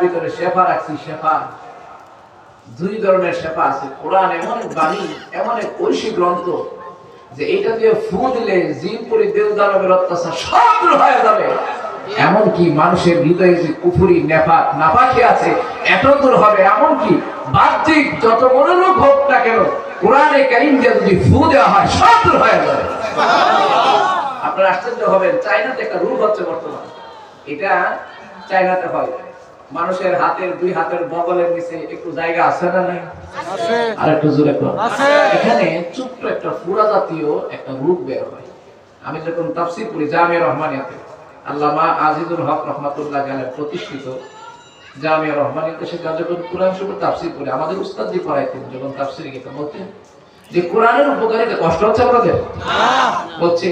ভিতরে শেফা রাখছি, শেফা। দুই ধরনের শেফা আছে। কোরআন এমন এক বাণী, এমন এক ঐশী গ্রন্থ যে এটা দিয়ে ফু দিলে জিন পরি অত্যাচার সব হয়ে যাবে। এমনকি মানুষের হৃদয়ে যে কুফুরি নেপাক নাপাকি আছে, এত দূর হবে। এমনকি বাহ্যিক যত বড় লোক হোক না কেন, কোরআনে কারিম যদি ফু দেওয়া হয়, সব দূর হয়ে যাবে। আপনার আশ্চর্য হবেন চাইনাতে একটা রূপ হচ্ছে বর্তমানে। এটা চাইনাতে হয়। মানুষের হাতের দুই হাতের বগলের নিচে একটু জায়গা আছে না নাই? আর একটু জোরে কর এখানে ছোট্ট একটা ফুরা জাতীয় একটা রূপ বের হয়। আমি যখন তাফসির করি জামিয়া রহমানিয়াতে আল্লামা আজিজুল হক রহমাতুল্লাহ গালের প্রতিষ্ঠিত জামিয়া রহমানিয়াতে সে যখন কোরআন শরীফ তাফসির করে আমাদের উস্তাদ জি পড়াইতেন যখন তাফসির গীতা বলতেন যে কোরআনের উপকারিতা কষ্ট হচ্ছে আমাদের? বলছে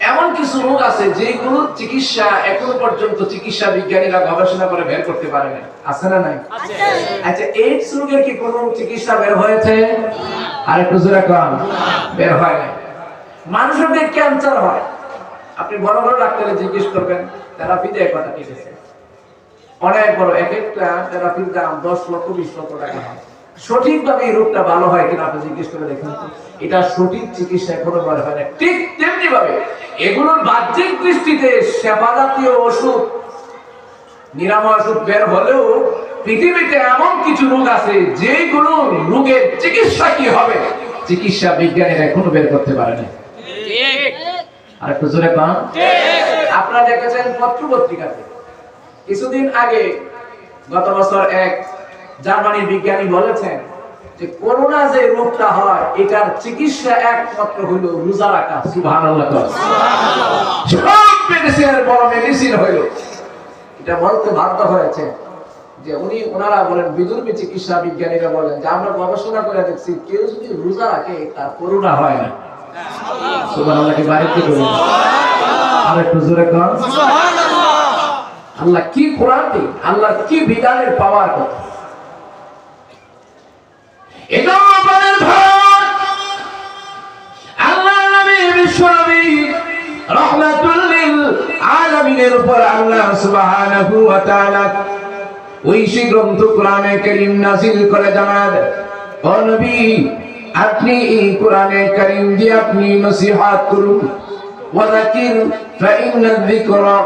এমন কিছু রোগ আছে যেগুলোর চিকিৎসা এখনও পর্যন্ত চিকিৎসা বিজ্ঞানীরা গবেষণা করে বের করতে পারে না আছে না নাই? আচ্ছা এইডস রোগের কি কোনো চিকিৎসা বের হয়েছে? আর একটু জোরে কম বের হয় না মানুষের ক্যান্সার হয়। আপনি বড় বড় ডাক্তারে জিজ্ঞেস করবেন থেরাপি দেয় কথা ঠিক আছে অনেক বড় এক একটা থেরাপির দাম দশ লক্ষ বিশ লক্ষ টাকা হয়। সঠিকভাবে এই রোগটা ভালো হয় কিনা আপনি জিজ্ঞেস করে দেখেন এটা সঠিক চিকিৎসা এখনও বলা হয় না। ঠিক তেমনি ভাবে এগুলোর বাহ্যিক দৃষ্টিতে সেবা জাতীয় ওষুধ নিরাময় ওষুধ বের হলেও পৃথিবীতে এমন কিছু রোগ আছে যে যেগুলো রোগের চিকিৎসা কি হবে? চিকিৎসা বিজ্ঞানীরা এখনও বের করতে পারে না আর একটু জোরে পান আপনারা দেখেছেন পত্র পত্রিকাতে কিছুদিন আগে গত বছর এক জার্মানির বিজ্ঞানী বলেছেন যে করোনা যে রোগটা হয় এটার চিকিৎসা একমাত্র হইল রোজা রাখা। সুবহানাল্লাহ। সব মেডিসিনের বড় মেডিসিন হইল। এটা বলতে বাধ্য হয়েছে যে উনি ওনারা বলেন চিকিৎসা বিজ্ঞানীরা বলেন যে আমরা গবেষণা করে দেখছি কেউ যদি রোজা রাখে তার করোনা হয় না। সুবহানাল্লাহকে বাড়িতে বলি আর একটু জোরে কর আল্লাহ কি কোরআন আল্লাহ কি বিধানের পাওয়ার কথা? এটা আমাদের ভার। আল্লাহ নবী, বিশ্ব নবী, রহমাতুল আলামিনের উপর আল্লাহ সুবহানাহু ওয়া তাআলা ওই গ্রন্থ কোরআনে কারীম নাযিল করে জানান, ও নবী, আপনি এই কোরআনে কারীম দিয়ে আপনি নসিহত করুন ওয়াযাকির ফাইন্না যিকরা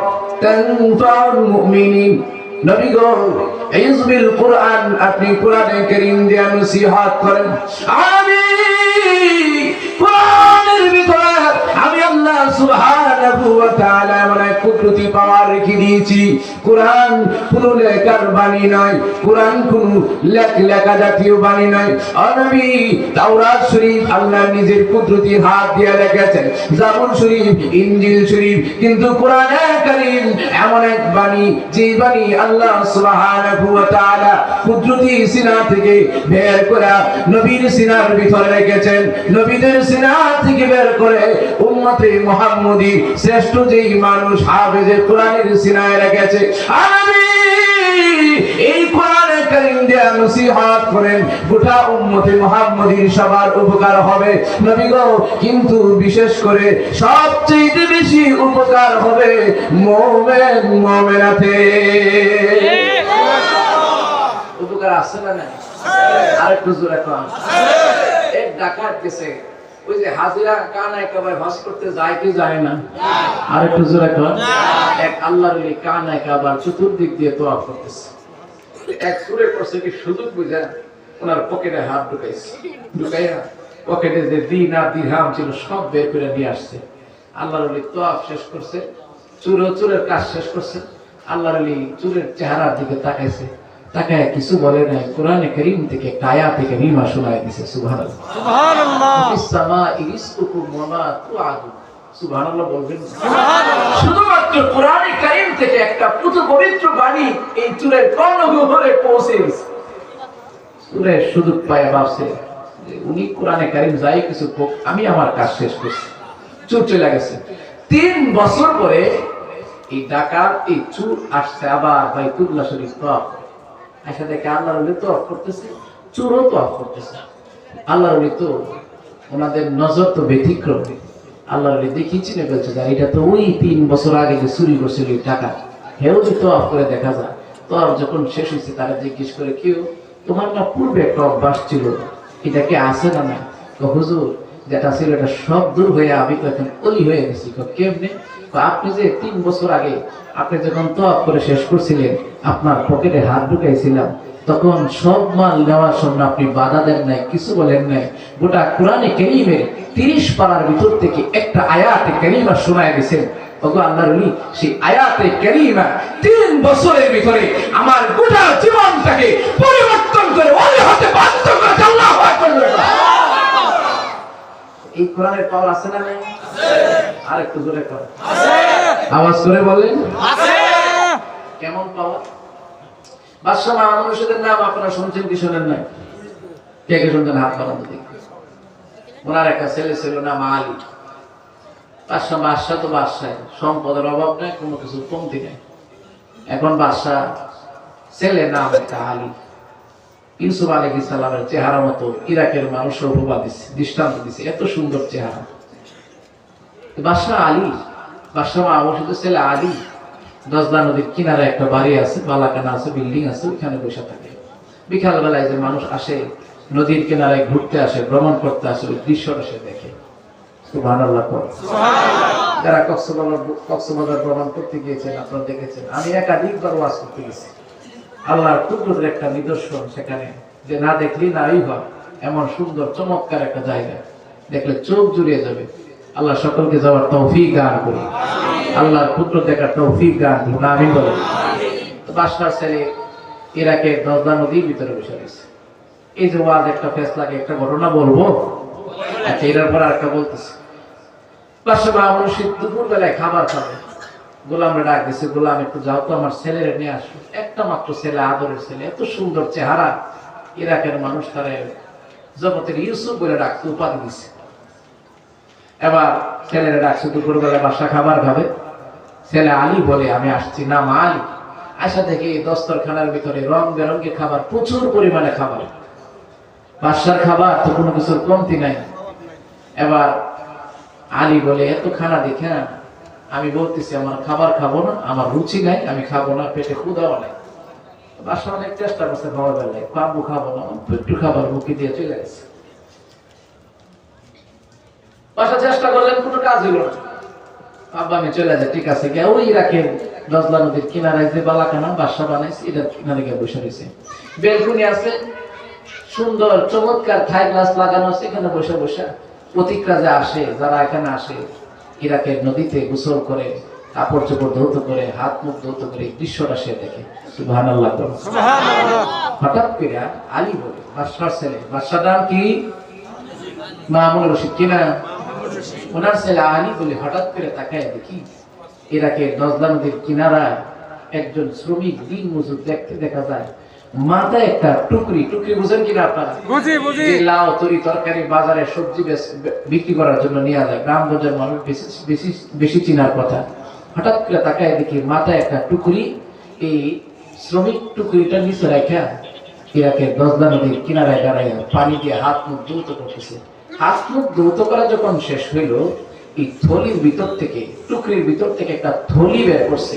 তানফাউল মুমিনিন। নবী গো হিজবুল কোরআন আপনি কোরআনে কারীম দিয়ে নসিহত করেন। আমি কোরআনের ভিতরে আমি আল্লাহ সুবহানাহু ওয়া তাআলা এক কুদরতি পাওয়ার রেখে দিয়েছি। কোরআন কোন লেখার বাণী নয়, কোরআন কোন লেখ লেখা জাতীয় বাণী নয়। অনবী তাওরাত শরীফ আল্লাহ নিজের কুদরতি হাত দিয়ে রেখেছেন। জাবুর শরীফ, ইনজিল শরীফ, কিন্তু কোরআনে কারীম এমন এক বাণী যে বাণী আল্লাহ সুবহানাহু ওয়া তাআলা কুদরতি সিনা থেকে বের করে নবীর সিনার ভিতরে রেখেছেন। নবীদের সবার উপকার হবে। নবী গো, কিন্তু বিশেষ করে সবচেয়ে বেশি উপকার হবে মুমিন উপকার আছে না আরেকটু জোরে এক ডাকাত ওই যে হাজিরা কান একেবারে হজ করতে যায় কি যায় না? আরেকটু জোরে কম এক আল্লাহর ওলি কান একেবারে চতুর্দিক দিয়ে তোয়াফ করতেছে। এক সুরে করছে কি সুযোগ বুঝা ওনার পকেটে হাত ঢুকাইছে। ঢুকাইয়া পকেটে যে দিন আর দিরহাম ছিল সব বের করে নিয়ে আসছে। আল্লাহর ওলি তোয়াফ শেষ করছে চুরো চুরের কাজ শেষ করছে আল্লাহর ওলি চুরের চেহারার দিকে তাকাইছে। তাকায় কিছু বলে নাই। কোরআনে করিম থেকে কায়া থেকে রিমা শোনায় দিছে সুবহানাল্লাহ। সুবহানাল্লাহ। ইসসামা ইরিসকুকুম ওয়া তুআদু সুবহানাল্লাহ বলবেন। শুধুমাত্র কোরআনে কারীম থেকে একটা পুত পবিত্র বাণী এই চুরের কর্ণগহরে পৌঁছে গেছে। চুরের সুযোগ পায় ভাবছে উনি কোরআনে কারীম যাই কিছু হোক আমি আমার কাজ শেষ করছি। চুর চলে গেছে। তিন বছর পরে এই ডাকাত এই চুর আসছে আবার ভাই বাইতুল্লাহ শরীফ আচ্ছা দেখে আল্লাহর ওলি তো করতেছে? চুরও তো করতেছে। আল্লাহর ওলি তো ওনাদের নজর তো ব্যতিক্রম। আল্লাহর ওলি দেখি চিনে যে এটা তো ওই তিন বছর আগে যে চুরি করছিল টাকা, হেও যে তো করে দেখা যায়। তো যখন শেষ হয়েছে, তারা জিজ্ঞেস করে কেউ তোমার না পূর্বে একটা অভ্যাস ছিল? এটা কি আছে না না হুজুর, যেটা ছিল এটা সব দূর হয়ে আমি তো এখন অলি হয়ে গেছি। কেমনে? আপনি যে তিন বছর আগে আপনি যখন তো করে শেষ করছিলেন, আপনার পকেটে হাত ঢুকাইছিলাম, তখন সব মাল নেওয়ার সময় আপনি বাধা দেন নাই, কিছু বলেন নাই। গোটা কোরআনে কেরিমের তিরিশ পাড়ার ভিতর থেকে একটা আয়াতে কেরিমা শোনায় দিয়েছেন। আমার গোটা জীবনটাকে পরিবর্তন করে ওলি হতে বাধ্য করে আল্লাহু আকবার এই কোরআনের পাওয়ার আছে না আর একটু জোরে কর। আওয়াজ করে বলেন। কেমন পাওয়ার? বাদশাহ মানুষদের নাম আপনারা শুনছেন কি শোনেন নাই? কে কে শুনছেন? হাত বাড়ান তো দেখি। ওনার একটা ছেলে ছিল নাম আলী। বাদশাহ বাদশাহ তো বাদশাহ সম্পদের অভাব নেই কোনো কিছু কমতি নেই। এখন বাদশাহ ছেলে নাম একটা আলী। ইউসুফ আলী ইসালামের চেহারা মতো ইরাকের মানুষের উপমা দিচ্ছে দৃষ্টান্ত দিচ্ছে এত সুন্দর চেহারা। বাদশাহ আলী, বাদশাহ অবস্থিত ছেলে আলী দশদা নদীর কিনারে একটা বাড়ি আছে, বালাকানা আছে, বিল্ডিং আছে, ওইখানে বসে থাকে। বিকাল বেলায় যে মানুষ আসে, নদীর কিনারে ঘুরতে আসে, ভ্রমণ করতে আসে, ওই দৃশ্যটা সে দেখে। যারা কক্সবাজার কক্সবাজার ভ্রমণ করতে গিয়েছেন, আপনারা দেখেছেন, আমি একাধিকবার ওয়াজ করতে গেছি। আল্লাহর কুদরতের একটা নিদর্শন সেখানে যে না দেখলি নাই হয়। এমন সুন্দর চমৎকার একটা জায়গা। দেখলে চোখ জুড়িয়ে যাবে। আল্লাহ সকলকে যাওয়ার তৌফিক গান করি আল্লাহর পুত্র দেখার তৌফিক গান করি না আমি বলি বাসনার ছেলে ইরাকে দশদা নদীর ভিতরে বসে রয়েছে। এই যে ওয়াজ একটা ফেসলাকে একটা ঘটনা বলব? আচ্ছা এটার পর আরেকটা বলতেছি। বাসা বা মনুষ্য দুপুর বেলায় খাবার খাবে। গোলামরে ডাক দিছে, গোলাম, একটু যাও তো, আমার ছেলেরে নিয়ে আসো। একটা মাত্র ছেলে, আদরের ছেলে, এত সুন্দর চেহারা। ইরাকের মানুষ তারা জগতের ইউসুফ বলে ডাকতে উপাধি দিছে। এবার ছেলেরা ডাকছে দুপুর বেলা বাসা খাবার খাবে। ছেলে আলী বলে, আমি আসছি। না মা আলী আসা থেকে দস্তরখানার ভিতরে রং বেরঙ্গের খাবার, প্রচুর পরিমাণে খাবার। বাসার খাবার তো কোনো কিছুর কমতি নাই। এবার আলী বলে এত খানা দেখে আমি বলতেছি, আমার খাবার খাব না, আমার রুচি নাই, আমি খাব না, পেটে ক্ষুদাও নাই। বাসা অনেক চেষ্টা করছে খাবার বেলায় পাবো খাব না একটু খাবার মুখে দিয়ে চলে গেছে। বাসা চেষ্টা করলেন, কোনো কাজ হইল না। আব্বা, আমি চলে যাই, ঠিক আছে। গিয়ে ওই রাখেন দজলা নদীর কিনারায় যে বালাখানা বাসা বানাইছে, এটা কিনারে গিয়ে বসে রয়েছে। বেলকুনি আছে, সুন্দর, চমৎকার থাই গ্লাস লাগানো আছে, এখানে বসে বসে প্রতিকরা যে আসে, যারা এখানে আসে ইরাকের নদীতে গোসল করে কাপড় চোপড় ধৌত করে হাত মুখ ধৌত করে দৃশ্যটা সে দেখে। সুবহান আল্লাহ হঠাৎ করে আলী বলে বাদশার ছেলে বাদশার নাম কি? মামুন রশিদ কিনা ওনার ছেলে আলী বলে হঠাৎ করে তাকায় দেখি ইরাকের নজলা নদীর কিনারায় একজন শ্রমিক দিন মজুর দেখতে দেখা যায়। মাথায় একটা টুকরি টুকরি বুঝেন কিনা আপনারা? বুঝি বুঝি। লাউ তরি তরকারি বাজারে সবজি বিক্রি করার জন্য নিয়ে যায়। গ্রামগঞ্জের মানুষ বেশি বেশি বেশি চিনার কথা। হঠাৎ করে তাকায় দেখি মাথায় একটা টুকরি এই শ্রমিক টুকরিটা নিচে রাখা ইরাকের দশদা নদীর কিনারায় দাঁড়াইয়া পানি দিয়ে হাত মুখ দ্রুত করতেছে। হাত মুখ দ্রুত করা যখন শেষ হইল এই থলির ভিতর থেকে টুকরির ভিতর থেকে একটা থলি বের করছে।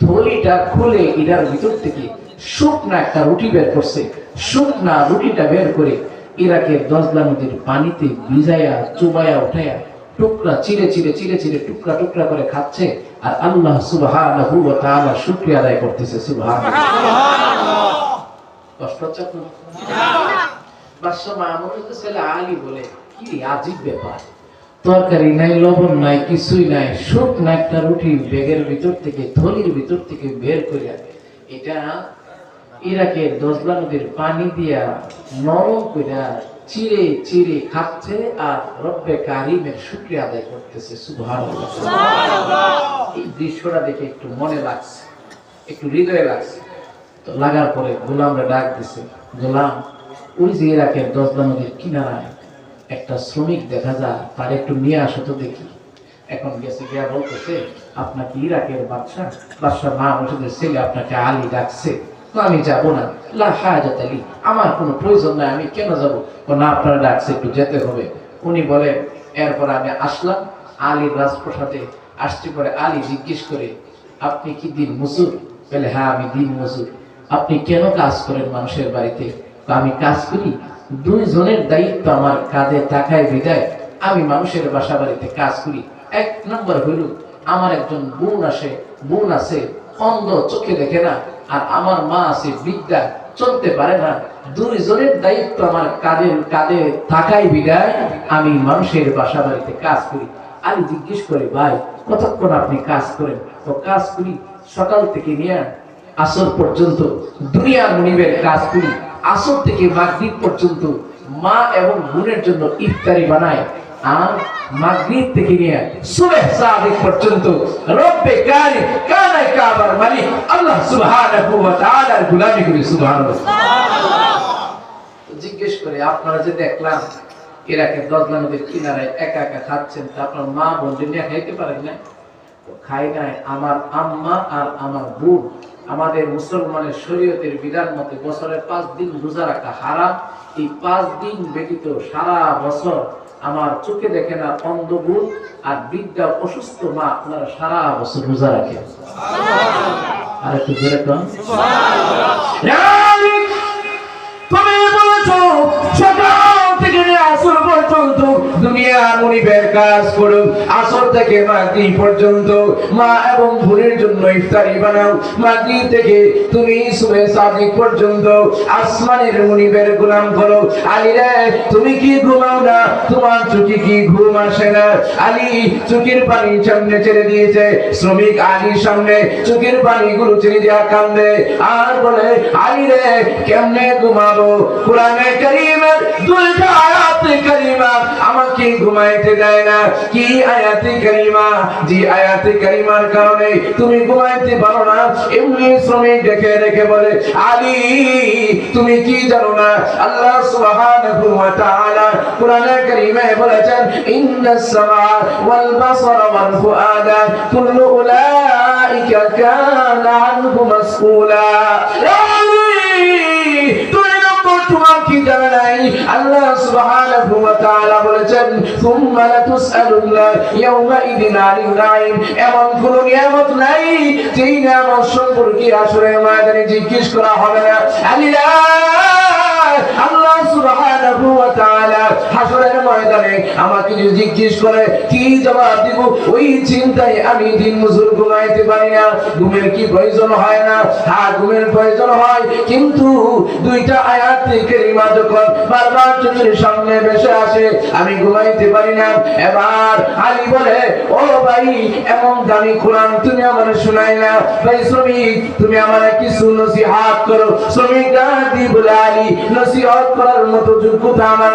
থলিটা খুলে ইরার ভিতর থেকে শুকনা একটা রুটি বের করছে। শুকনা রুটিটা বের করে ইরাকের দজলা নদীর পানিতে ভিজাইয়া চুবাইয়া উঠাইয়া টুকরা চিরে চিরে চিরে চিরে টুকরা টুকরা করে খাচ্ছে আর আল্লাহ সুবহানাহু ওয়া তাআলা শুকরিয়া আদায় করতেছে সুবহানাল্লাহ। কষ্ট হচ্ছে আপনার? বাদশাহ মামুনের তো ছেলে আলী বলে কি আজীব ব্যাপার। তরকারি নাই লবণ নাই কিছুই নাই শুকনা একটা রুটি ব্যাগের ভিতর থেকে থলির ভিতর থেকে বের করে এটা ইরাকের দজলা নদীর পানি দিয়া নরম করে চিরে চিরে খাচ্ছে আর রব্বে কারিমের শুক্রিয়া আদায় করতেছে সুবহানাল্লাহ। এই দৃশ্যটা দেখে একটু মনে লাগছে একটু হৃদয়ে লাগছে। তো লাগার পরে গোলামরা ডাক দিছে গোলাম ওই যে ইরাকের দজলা নদীর কিনারায় একটা শ্রমিক দেখা যায় তার একটু নিয়ে আসো তো দেখি। এখন গেছে গিয়া বলতেছে আপনাকে ইরাকের বাদশা বাদশাহ মা ওষুধের ছেলে আপনাকে আলী ডাকছে। আমি যাব না। লা হাজাত আমার কোনো প্রয়োজন নাই, আমি কেন যাব? না আপনারা ডাকছে, একটু যেতে হবে। উনি বলেন এরপর আমি আসলাম আলী রাজপ্রসাদে আসছি পরে আলী জিজ্ঞেস করে, আপনি কি দিন মজুর? বলে হ্যাঁ আমি দিন মজুর। আপনি কেন কাজ করেন মানুষের বাড়িতে? আমি কাজ করি, দুইজনের দায়িত্ব আমার কাঁধে টাকায় বিদায়, আমি মানুষের বাসা বাড়িতে কাজ করি। এক নম্বর হইল, আমার একজন বোন আসে, বোন আছে, অন্ধ, চোখে দেখে না আর আমার মা আছে, বিদ্যা, চলতে পারে না। দুইজনের দায়িত্ব আমার কাঁধের কাঁধে থাকাই বিদায়। আমি মানুষের বাসা বাড়িতে কাজ করি। আমি জিজ্ঞেস করি, ভাই, কতক্ষণ আপনি কাজ করেন? তো কাজ করি, সকাল থেকে নিয়ে আসর পর্যন্ত দুনিয়ার মনিবের কাজ করি। আসর থেকে মাগরিব পর্যন্ত মা এবং বোনের জন্য ইফতারি বানায়। আর মাগরিব থেকে নিয়ে সুবহ সাদিক পর্যন্ত রব্বে কারি কাবার মালিক আল্লাহ সুবহানাহু ওয়া তাআলার করি, সুবহানাল্লাহ। জিজ্ঞেস করে, আপনারা যে দেখলাম ইরাকের দজলা নদীর কিনারায় একা একা খাচ্ছেন, তা আপনার মা খাইতে না? খাই নাই, আমার আম্মা আর আমার বোন। আমাদের মুসলমানের শরীয়তের বিধান মতে বছরের পাঁচ দিন রোজা রাখা হারাম। এই পাঁচ দিন ব্যতীত সারা বছর আমার চোখে দেখে না অন্ধ আর বিদ্যা অসুস্থ মা আপনারা সারা বছর রোজা রাখে আর একটু ধরে তুমি বলেছ সকাল থেকে আসল আসর পর্যন্ত দুনিয়ার মনিবের কাজ করো আসর থেকে মাগরি পর্যন্ত মা এবং বোনের জন্য ইফতারি বানাও। মাগরি থেকে তুমি সুবে সাদিক পর্যন্ত আসমানের মনিবের গোলাম করো। আলী রে, তুমি কি ঘুমাও না? তোমার চোখে কি ঘুম আসে না? আলী চোখের পানি সামনে ছেড়ে দিয়েছে। শ্রমিক আলীর সামনে চোখের পানি গুলো ছেড়ে দেওয়া কান্দে। আর বলে, আলী রে, কেমনে ঘুমাবো? কোরআনে কারীমের দুইটা আয়াতে কারীমা আমাকে ঘুমাইতে দেয় না। কি আয়াতে কারীমা? যে আয়াতে কারীমার কারণে তুমি ঘুমাইতে পারো না, এমনি শ্রমিক দেখে দেখে বলে, আলী, তুমি কি জানো না? আল্লাহ সুবহানাহু ওয়া তাআলা কোরআনে কারীমে বলেছেন ইন্নাস সামা ওয়াল ওয়াল ফুআদা কুল্লু উলাইকা কানা আনহু মাসউলা। তোমার কি জানা নাই? আল্লাহ সুবহানাহু ওয়া তাআলা বলেছেন, সুম্মা লাতুসআলুল্লাহ ইয়াওমাইদিন আনিন নাইম। এমন কোন নিয়ামত নাই, যেই নিয়ামত সম্পর্কে আসরে ময়দানে জিজ্ঞেস করা হবে না। আল্লাহ! আল্লাহ সুবহানাহু ওয়া হাসরের ময়দানে আমাকে যদি জিজ্ঞেস করে, কি জবাব দিব? ওই চিন্তায় আমি দিন মজুর ঘুমাইতে পারি না। ঘুমের কি প্রয়োজন হয় না? হ্যাঁ ঘুমের প্রয়োজন হয়। কিন্তু দুইটা আয়াত কারিমা যখন বারবার চোখের সামনে ভেসে আসে, আমি ঘুমাইতে পারি না। এবার আলী বলে, ও ভাই, এমন দামি কোরআন তুমি আমার শোনাই না। ভাই, শ্রমিক, তুমি আমার কিছু নসিহাত করো। শ্রমিক দাদি বলে আলী, নসিহত করার মতো যোগ্যতা আমার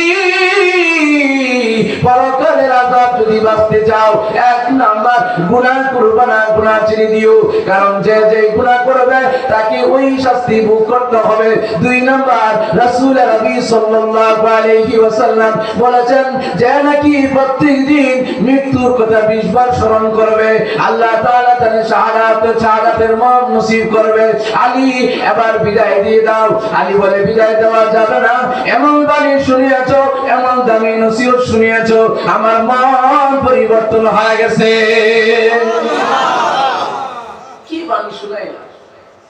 পরকালের যদি বাঁচতে চাও, এক নাম্বার না দিও। কারণ যে যে করবে, তাকে ওই শাস্তি ভোগ করতে হবে। দুই নাম্বার সাল্লাল্লাহু আলাইহি ওয়াসাল্লাম বলেছেন, যে নাকি প্রত্যেকদিন মৃত্যুর কথা 20 বার স্মরণ করবে, আল্লাহ তাআলা তার শাহাদাত, শাহাদাতের নসিব করবে। আলী, এবার বিদায় দিয়ে দাও। আলী বলে, বিদায় দেওয়া যাবে না। এমন বাণী শুনিয়াছো, এমন দামি নসিহত শুনিয়াছো আমার মন পরিবর্তন হয়ে গেছে। কি বাণী শুনাইলা?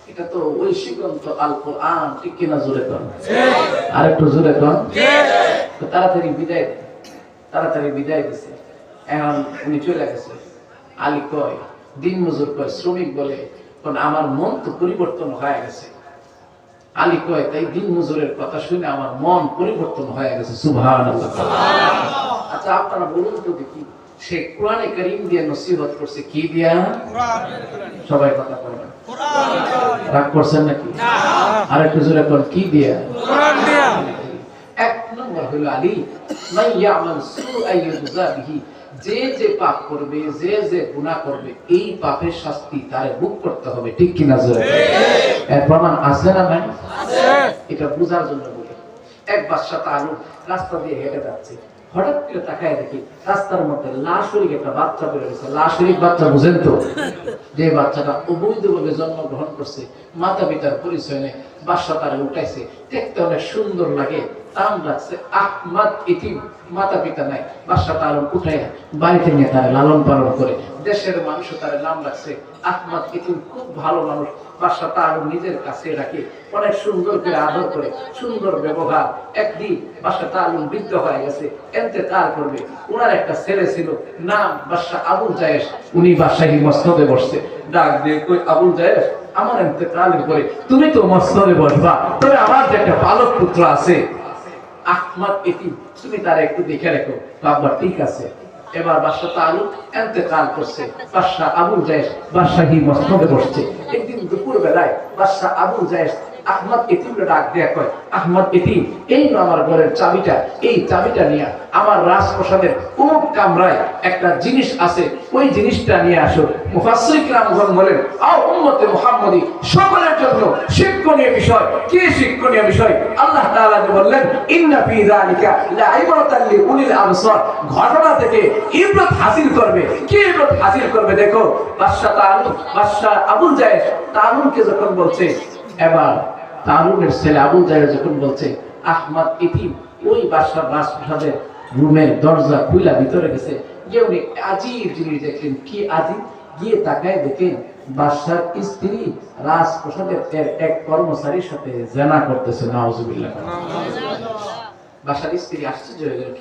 এটা তো ঐশী গ্রন্থ আল কোরআন ঠিক কিনা জোরে কর আর একটু জোরে কর তাড়াতাড়ি বিদায় তাড়াতাড়ি বিদায় দিছে। এখন উনি চলে গেছে। আলী কয় দিন মজুর কয় শ্রমিক বলে কারণ আমার মন তো পরিবর্তন হয়ে গেছে। আলী কয় তাই দিন মজুরের কথা শুনে আমার মন পরিবর্তন হয়ে গেছে। সুবহান আচ্ছা আপনারা বলুন তো দেখি সে কোরআনে করিম দিয়ে নসিহত করছে কি দিয়া? সবাই কথা বলবেন রাগ করছেন নাকি? আর একটু জোরে কর কি দিয়া? এক নম্বর হলো আলী ইউজা বিহি যে যে পাপ করবে যে যে গুনাহ করবে এই পাপের শাস্তি তারে ভোগ করতে হবে ঠিক কিনা জোরে? এর প্রমাণ আছে না নাই? এটা বোঝার জন্য বলি। এক বাচ্চা তালু রাস্তা দিয়ে হেঁটে যাচ্ছে। হঠাৎ করে তাকায় দেখি রাস্তার মধ্যে লাশরিক একটা বাচ্চা বেরো গেছে লাশরিক বাচ্চা বুঝেন তো? যে বাচ্চাটা অবৈধভাবে জন্মগ্রহণ করছে মাতা পিতার পরিচয় নেই, বাসা তারা উঠাইছে, দেখতে অনেক সুন্দর লাগে। নিজের কাছে রাখে। অনেক সুন্দর করে আদর করে, সুন্দর ব্যবহার। একদিন বাচ্চা তার বৃদ্ধ হয়ে গেছে, এনতে তার করবে। ওনার একটা ছেলে ছিল, নাম বাদশাহ আবুল জায়েশ। উনি বাদশাহী মস্তদে বসছে। ডাক দিয়ে কই, আবুল জায়েশ, আমার এতেকালের পরে তুমি তো মস্তদে বসবা, তবে আমার যে একটা বালক পুত্র আছে আহমদ এটি তুমি তারা একটু দেখে রেখো। বাবা ঠিক আছে। এবার বাদশাহ তালু এতেকাল করছে। বাদশাহ আবুল জায়েশ বাদশাহী মস্তদে বসছে। একদিন দুপুর বেলায় বাদশাহ আবুল জায়েশ আহমদ এতিমকে ডাক দেয়া কয়, আহমদ এতিম, এই আমার ঘরের চাবিটা, এই চাবিটা নিয়ে আমার রাজপ্রসাদের অমুক কামরায় একটা জিনিস আছে, ওই জিনিসটা নিয়ে আসো। বলেন সকলের জন্য শিক্ষণীয় বিষয়। কি শিক্ষণীয় বিষয়? আল্লাহ তাআলা বললেন, ইন্না ঘটনা থেকে ইবরত হাসিল করবে। কি ইবরত হাসিল করবে দেখো? বাদশা তালু বাদশা আবুল জায়েশ যখন বলছে, এবার তারুণের ছেলে আবুল জাহের যখন বলছে, আহমদ ইতিম, ওই বাদশার রাজপ্রাসাদের রুমের দরজা খুইলা ভিতরে গেছে। যে উনি জিনিস দেখলেন, কি আজিব? গিয়ে তাকায় দেখেন, বাদশার স্ত্রী এক কর্মচারীর সাথে জেনা করতেছে, নাউজুবিল্লাহ। বাসার স্ত্রী আশ্চর্য হয়ে গেল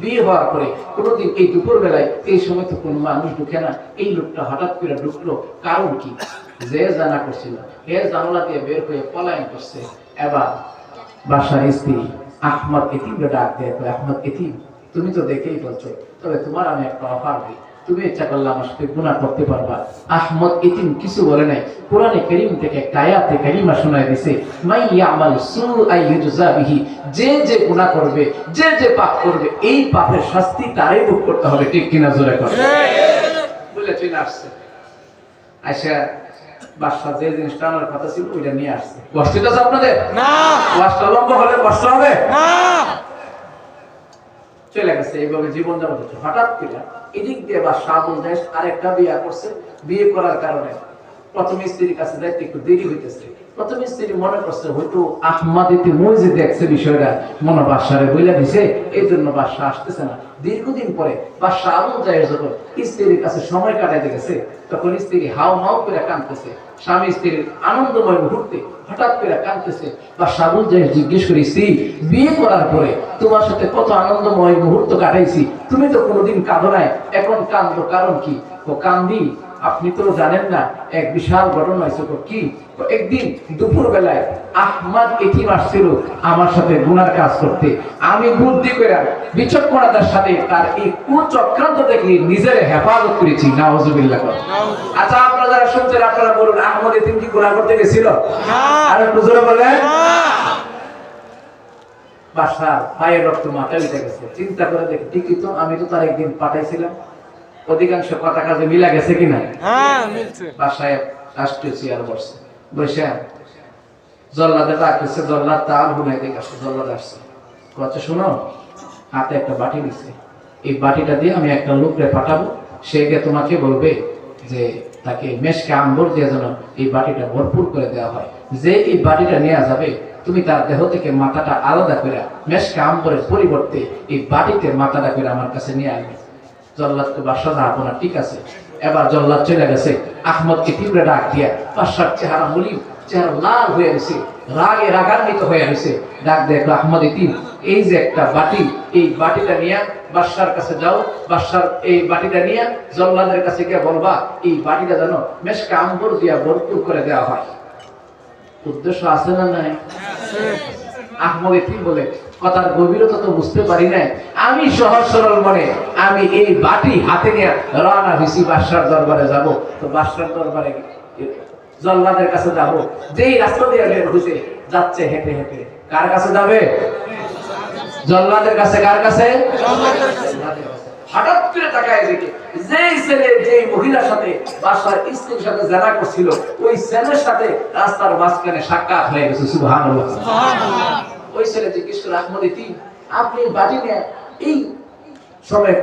বিয়ে হওয়ার পরে কোনোদিন এই দুপুর বেলায় এই সময় তো কোনো মানুষ ঢুকে না। এই লোকটা হঠাৎ করে ঢুকলো, কারণ কি? যে জানা করছিল হে জানলা দিয়ে বের হয়ে পলায়ন করছে এবার বাসার স্ত্রী আহমদ এতিম ডাক দেয় আহমদ এতিম তুমি তো দেখেই বলছো তবে তোমার আমি একটা অফার দিই তুমি ইচ্ছা করলে আমার সাথে গুণা করতে পারবা। আহমদ ইতিম কিছু বলে নাই কোরআনে করিম থেকে একটা আয়াতে কারিমা শোনায় দিছে মাই ইয়ামাল সুআই ইউজা বিহি যে যে গুনাহ করবে যে যে পাপ করবে এই পাপের শাস্তি তারই ভোগ করতে হবে। ঠিক কিনা জোরে করে বলে চলে আসছে। আচ্ছা যে জিনিসটা আনার কথা ছিল ওইটা নিয়ে আসছে। কষ্ট আপনাদের? না। লম্বা হলে কষ্ট হবে? না। চলে গেছে এইভাবে জীবন যাপন করছে। হঠাৎ করে এদিক দিয়ে বা সাবুল দেশ আরেকটা বিয়ে করছে বিয়ে করার কারণে। প্রথম স্ত্রীর কাছে যাইতে একটু দেরি হইতেছে। প্রথম স্ত্রী মনে করছে, হয়তো আহমাদ ইতি যে দেখছে বিষয়টা, মনে বাসারে বইলা দিছে এই জন্য বাসা আসতেছে না। দীর্ঘদিন পরে বাসা আবুল যায় যখন স্ত্রীর কাছে সময় কাটাইতে গেছে। তখন স্ত্রী হাও মাও করে কাঁদতেছে। স্বামী স্ত্রীর আনন্দময় মুহূর্তে হঠাৎ করে কাঁদতেছে। বা সাবুল যাই জিজ্ঞেস করি, স্ত্রী, বিয়ে করার পরে তোমার সাথে কত আনন্দময় মুহূর্ত কাটাইছি? তুমি তো কোনোদিন কাঁদো নাই। এখন কান্দো কারণ কি? ও কান্দি আপনি তো জানেন না এক বিশাল ঘটনা হয়েছে কি? একদিন দুপুর বেলায় আহমদ এটিম আসছিল আমার সাথে গুনার কাজ করতে। আমি বুদ্ধি করে বিচক্ষণতার সাথে তার এই কুচক্রান্ত দেখে নিজের হেফাজত করেছি নাওজুবিল্লাহ আচ্ছা আপনারা যারা শুনছেন আপনারা বলুন আহমদ এতিম কি গুনাহ করতে গেছিল? আর একটু জোরে বলেন। বাসার পায়ের রক্ত মাথা উঠে গেছে। চিন্তা করে দেখি ঠিকই তো আমি তো তার একদিন পাঠাইছিলাম। অধিকাংশ কথা কাজে মিলা গেছে কিনা? হ্যাঁ বাসায় রাষ্ট্রীয় চেয়ার বসছে। বসে জল্লাদে ডাকতেছে জল্লাদ তাল হুনাই দিকে আসছে জল্লাদ আসছে। কচ্ছে শোনো হাতে একটা বাটি দিছে এই বাটিটা দিয়ে আমি একটা লোকরে পাঠাবো সে গিয়ে তোমাকে বলবে যে তাকে মেশকে আম্বর দিয়ে যেন এই বাটিটা ভরপুর করে দেওয়া হয়। যে এই বাটিটা নেওয়া যাবে তুমি তার দেহ থেকে মাথাটা আলাদা করে মেশকে আম্বরের পরিবর্তে এই বাটিতে মাথাটা করে আমার কাছে নিয়ে আসবে। জল্লাদকে বাসা যাব না, ঠিক আছে? এবার জল্লাদ চলে গেছে। আহমদকে তীব্র ডাক দিয়া বাসার চেহারা চেহারা লাল হয়ে গেছে, রাগে রাগান্বিত হয়ে গেছে। ডাক দেখল আহমদ ইতিম এই যে একটা বাটি, এই বাটিটা নিয়ে বাদশার কাছে যাও, বাদশার এই বাটিটা নিয়ে জল্লাদের কাছে গিয়ে বলবা, এই বাটিটা যেন মেশকা আম্বর দিয়া ভরপুর করে দেওয়া হয়। উদ্দেশ্য আছে না নাই? আহমদ ইতিম বলে, কথার গভীরতা তো বুঝতে পারি না আমি সহজ সরল মনে, আমি এই বাটি হাতে নিয়ে রওনা হয়েছি বাদশার দরবারে যাব। তো বাদশার দরবারে জল্লাদের কাছে যাব। যেই রাস্তা দিয়ে বের হয়েছে, যাচ্ছে হেঁটে হেঁটে। কার কাছে যাবে? জল্লাদের কাছে, কার কাছে। হঠাৎ করে তাকায় দেখে যেই ছেলে যেই মহিলার সাথে বাসার স্ত্রীর সাথে জেনা করছিল ওই ছেলের সাথে রাস্তার মাঝখানে সাক্ষাৎ হয়ে গেছে সুবহানাল্লাহ। ওই ছেলে জিজ্ঞেস করে আহমদ আপনি বাটি নেন? এই সময়